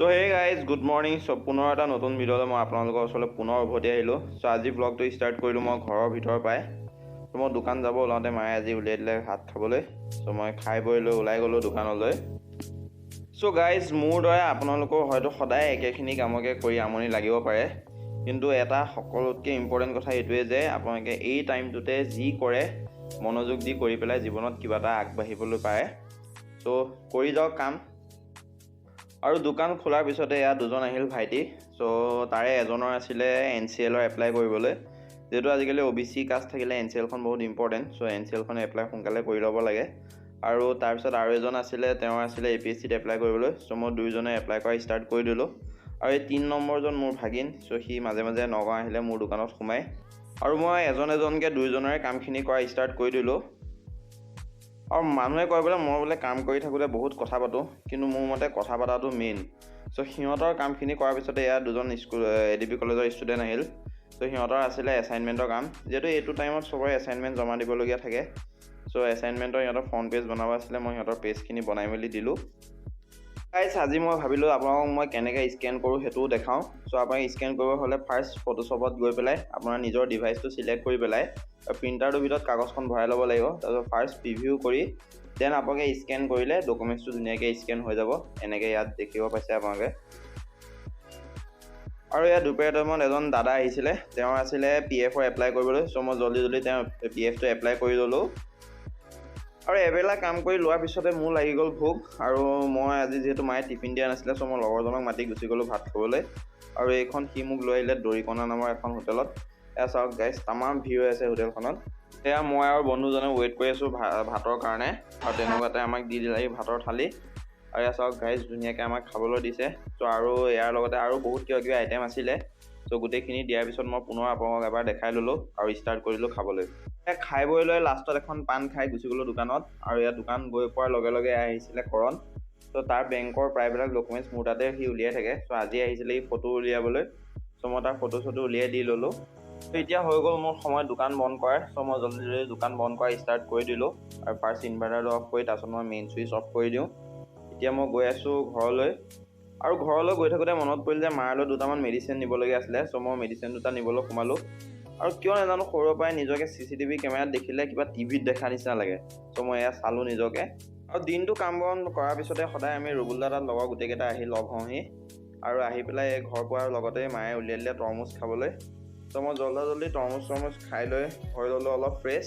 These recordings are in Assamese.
চ' হে গাইজ গুড মৰ্ণিং চ' পুনৰ এটা নতুন ভিডিঅ'লৈ মই আপোনালোকৰ ওচৰলৈ পুনৰ উভতি আহিলোঁ। চ' আজি ব্লগটো ষ্টাৰ্ট কৰিলোঁ মই ঘৰৰ ভিতৰৰ পৰাই চ' মই দোকান যাব ওলাওঁতে মায়ে আজি উলিয়াই দিলে ভাত খাবলৈ। চ' মই খাই বৈ লৈ ওলাই গ'লোঁ দোকানলৈ। চ' গাইজ মোৰ দৰে আপোনালোকৰ হয়তো সদায় একেখিনি কামকে কৰি আমনি লাগিব পাৰে। কিন্তু এটা সকলোতকৈ ইম্পৰ্টেণ্ট কথা এইটোৱে যে আপোনালোকে এই টাইমটোতে যি কৰে মনোযোগ দি কৰি পেলাই জীৱনত কিবা এটা আগবাঢ়িবলৈ পাৰে। চ' কৰি যাওক কাম। আৰু দোকান খোলাৰ পিছতে ইয়াত দুজন আহিল ভাইটি। চ' তাৰে এজনৰ আছিলে এন চি এলৰ এপ্লাই কৰিবলৈ। যিহেতু আজিকালি অ' বি চি কাষ্ট থাকিলে এন চি এলখন বহুত ইম্পৰ্টেণ্ট চ' এন চি এলখন এপ্লাই সোনকালে কৰি ল'ব লাগে। আৰু তাৰপিছত আৰু এজন আছিলে তেওঁৰ আছিলে এ পি এছ চিত এপ্লাই কৰিবলৈ। চ' মই দুয়োজনে এপ্লাই কৰা ষ্টাৰ্ট কৰি দিলোঁ। আৰু এই তিনি নম্বৰজন মোৰ ভাগিন চ' সি মাজে মাজে নগাঁও আহিলে মোৰ দোকানত সোমায়। আৰু মই এজন এজনকৈ দুয়োজনৰে কামখিনি কৰা ষ্টাৰ্ট কৰি দিলোঁ। আৰু মানুহে কয় বোলে মই বোলে কাম কৰি থাকোঁতে বহুত কথা পাতোঁ কিন্তু মোৰ মতে কথা পতাটো মেইন চ' সিহঁতৰ কামখিনি কৰাৰ পিছতে ইয়াত দুজন স্কুল এ ডি বি কলেজৰ ষ্টুডেণ্ট আহিল। চ' সিহঁতৰ আছিলে এছাইনমেণ্টৰ কাম। যিহেতু এইটো টাইমত চবৰে এছাইনমেণ্ট জমা দিবলগীয়া থাকে। চ' এছাইনমেণ্টৰ সিহঁতৰ ফ্ৰণ্ট পেজ বনাব আছিলে মই সিহঁতৰ পেজখিনি বনাই মেলি দিলোঁ। গাইছ আজি মই ভাবিলোঁ আপোনালোকক মই কেনেকৈ স্কেন কৰোঁ সেইটোও দেখাওঁ। চ' আপোনাক স্কেন কৰিব হ'লে ফাৰ্ষ্ট ফটোশ্বপত গৈ পেলাই আপোনাৰ নিজৰ ডিভাইচটো চিলেক্ট কৰি পেলাই প্ৰিণ্টাৰটোৰ ভিতৰত কাগজখন ভৰাই ল'ব লাগিব। তাৰপিছত ফাৰ্ষ্ট প্ৰিভিউ কৰি দেন আপোনালোকে স্কেন কৰিলে ডকুমেণ্টছটো ধুনীয়াকৈ স্কেন হৈ যাব। এনেকৈ ইয়াত দেখিব পাইছে আপোনালোকে। আৰু ইয়াত দুপৰীয়া টাইমত এজন দাদা আহিছিলে। তেওঁৰ আছিলে পি এফৰ এপ্লাই কৰিবলৈ। চ' মই জল্দি জল্দি তেওঁ পি এফটো এপ্লাই কৰি ল'লোঁ। আৰু এবেলা কাম কৰি লোৱাৰ পিছতে মোৰ লাগি গ'ল ভোক আৰু মই আজি যিহেতু মায়ে টিফিন দিয়া নাছিলে চ' মই লগৰজনক মাতি গুচি গ'লোঁ ভাত খাবলৈ। আৰু এইখন সি মোক লৈ আহিলে দৰিকণা নামৰ এখন হোটেলত। এয়া চাওক গাইজ তামাম ভিৰ হৈ আছে হোটেলখনত। এয়া মই আৰু বন্ধুজনে ৱেইট কৰি আছোঁ ভা ভাতৰ কাৰণে। আৰু তেনেকুৱাতে আমাক দি দিলে ভাতৰ থালি। আৰু এয়া চাওক গাইজ ধুনীয়াকৈ আমাক খাবলৈ দিছে। চ' আৰু ইয়াৰ লগতে আৰু বহুত কিবা কিবি আইটেম আছিলে। চ' গোটেইখিনি দিয়াৰ পিছত মই পুনৰ আপোনালোকক এবাৰ দেখাই ল'লোঁ আৰু ষ্টাৰ্ট কৰিলোঁ খাবলৈ। খাই বৈ লৈ লাষ্টত এখন পাণ খাই গুচি গ'লোঁ দোকানত আৰু ইয়াত দোকান গৈ পোৱাৰ লগে লগে আহিছিলে কৰণ। চ' তাৰ বেংকৰ প্ৰায়বিলাক ডকুমেণ্টছ মোৰ তাতে সি উলিয়াই থাকে। চ' আজি আহিছিলে সি ফটো উলিয়াবলৈ। চ' মই তাৰ ফটো চটো উলিয়াই দি ল'লোঁ। চ' এতিয়া হৈ গ'ল মোৰ সময় দোকান বন্ধ কৰাৰ। চ' মই জল্দি জল্দি দোকান বন্ধ কৰা ষ্টাৰ্ট কৰি দিলোঁ। আৰু ফাৰ্ষ্ট ইনভাৰ্টাৰটো অফ কৰি তাৰপিছত মই মেইন চুইচ অফ কৰি দিওঁ। এতিয়া মই গৈ আছোঁ ঘৰলৈ। আৰু ঘৰলৈ গৈ থাকোঁতে মনত পৰিল যে মাৰলৈ দুটামান মেডিচিন নিবলগীয়া আছিলে চ' মই মেডিচিন দুটা নিবলৈ সোমালোঁ। আৰু কিয় নাজানো সৰুৰে পৰাই নিজকে চি চি টিভি কেমেৰাত দেখিলে কিবা টিভিত দেখা নিচিনা লাগে। চ' মই এয়া চালোঁ নিজকে। আৰু দিনটো কাম বন কৰাৰ পিছতে সদায় আমি ৰুবুল দাদাৰ লগৰ গোটেইকেইটা আহি লগ হওঁহি। আৰু আহি পেলাই এই ঘৰ পোৱাৰ লগতে মায়ে উলিয়াই দিলে তৰমুজ খাবলৈ। চ' মই জল্দি জল্দি তৰমুজ চৰমুজ খাই লৈ হৈ ল'লোঁ অলপ ফ্ৰেছ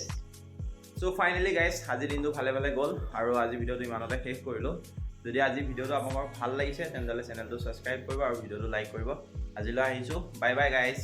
চ' ফাইনেলি গাইজ আজিৰ দিনটো ভালে ভালে গ'ল। আৰু আজি ভিডিঅ'টো ইমানতে শেষ কৰিলোঁ। যদি আজি ভিডিঅ'টো আপোনালোকৰ ভাল লাগিছে তেন্তে চেনেলটো ছাবস্ক্ৰাইব কৰিব আৰু ভিডিঅ'টো লাইক কৰিব। আজিলৈ আহিছোঁ। Bye bye guys